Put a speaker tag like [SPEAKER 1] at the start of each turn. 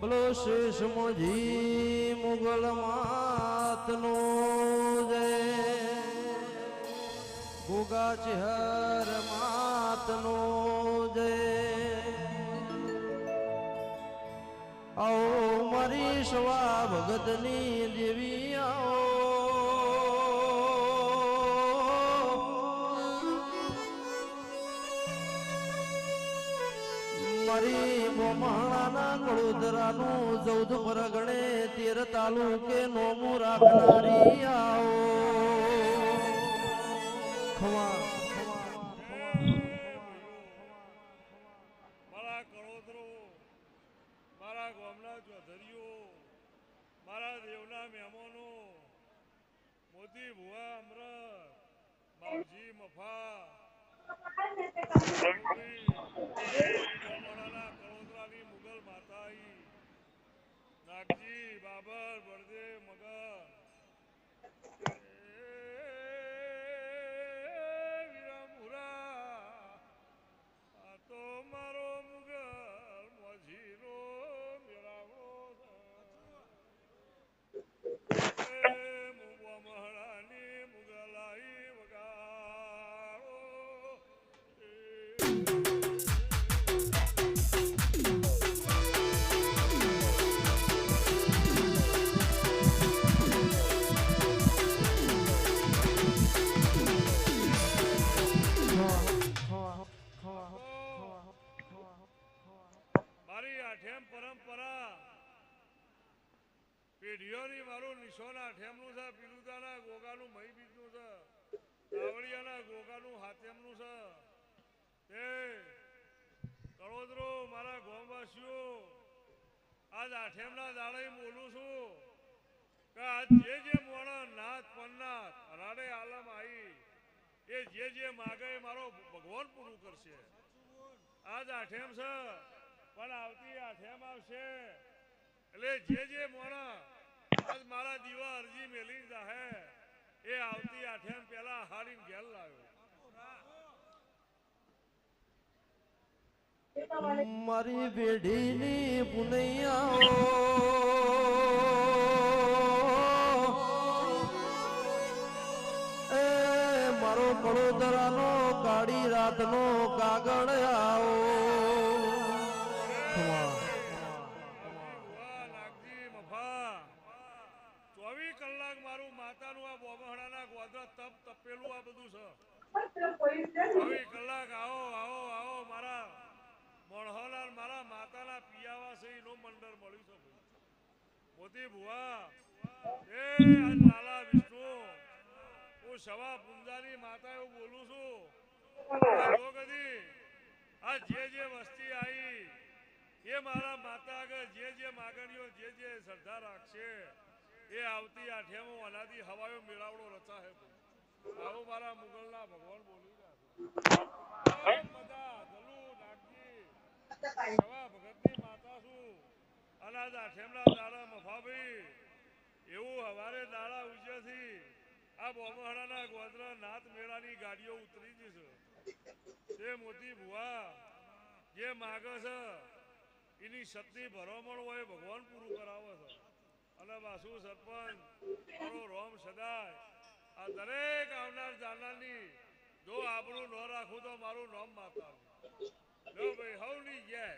[SPEAKER 1] બોલો શેષ મોજી મુગલ માતનો જય. ગુગા ચિહર માતનો જય. આવો મરી સ્વા ભગતની દેવી આવો મારી મોમાણાના કડોદરાનું ચૌદ પરગણે તેર તાલુકે નોમું રાખનારી આવો. ખવા
[SPEAKER 2] મારા કળોતરો મારા ગામના ચોધરીઓ મારા દેવના મહેમાનો, મોતી ભુવા અમરત બાવજી મફા नागजी बाबर बर्दे मगर. પેઢીઓની મારું નિશોન આઠેમનું છે, પીલુદાના ગોગાનું મહી બીજનું છે, તાવડિયાના ગોગાનું હાથેમનું છે. તે કડોદરો મારા ગામવાસીઓ, આજ આઠેમના દાડે બોલું છું કે આજ જે જે મોણા નાથ પન્નાથ રાડે આલમ આવી એ જે જે માગે મારો ભગવાન પૂરું કરશે. આજ આઠેમ છે, પણ આવતી આઠેમ આવશે. એટલે જે જે મોણા મારા દીવા મેલી જાહે. એ આવતી આઠેમ પેલા હાડીને ઘેર લાવ્યો
[SPEAKER 1] મારી પેઢીની પુનૈયાઓ. એ મારો કડોદરાનો કાળી રાતનો કાગળ
[SPEAKER 2] ચોવીસ કલાક મારું માતાનું આ બોમહણાના ગોધરા તપ તપેલું આ બધું છે ચોવીસ કલાક આવો આવો આવો, મારા મણહોલા મારા માતાના પિયાવા છે, એનો મંડળ મળ્યું છે. મોતી ભુવા, એ લાલા વિષ્ણુ, હું સવા પુંજાની માતા એવું બોલું છું આ જે જે વસ્તી આવી, એ મારા માતા આગળ જે જે માગણીઓ, જે જે શ્રદ્ધા રાખશે એ આવતી આઠેમો અનાદી હવાયો મેળાવડો રચાશે આવો મારા મુગલના ભગવાન બોલી રહ્યા બધા ધલુ નાગજી સવા ભગતની માતા છું. અનાજ આઠેમના દાડા મફાભાઈ. એવું હવારે દાડા ઉજ્યાથી આ બોમહડાના ગોધરા નાથ મેળાની ગાડીઓ ઉતરી જશે તે મોતી ભુવા જે માગે છે એની શક્તિ ભરોમણ હોય ભગવાન પૂરું કરાવે છે. અને વાસુ સરપંચ મારો રોમ સદાય. આ દરેક આવનાર જાનારની જો આપણું ન રાખું તો મારું નામ માતા ભાઈ હવ નહીં જય.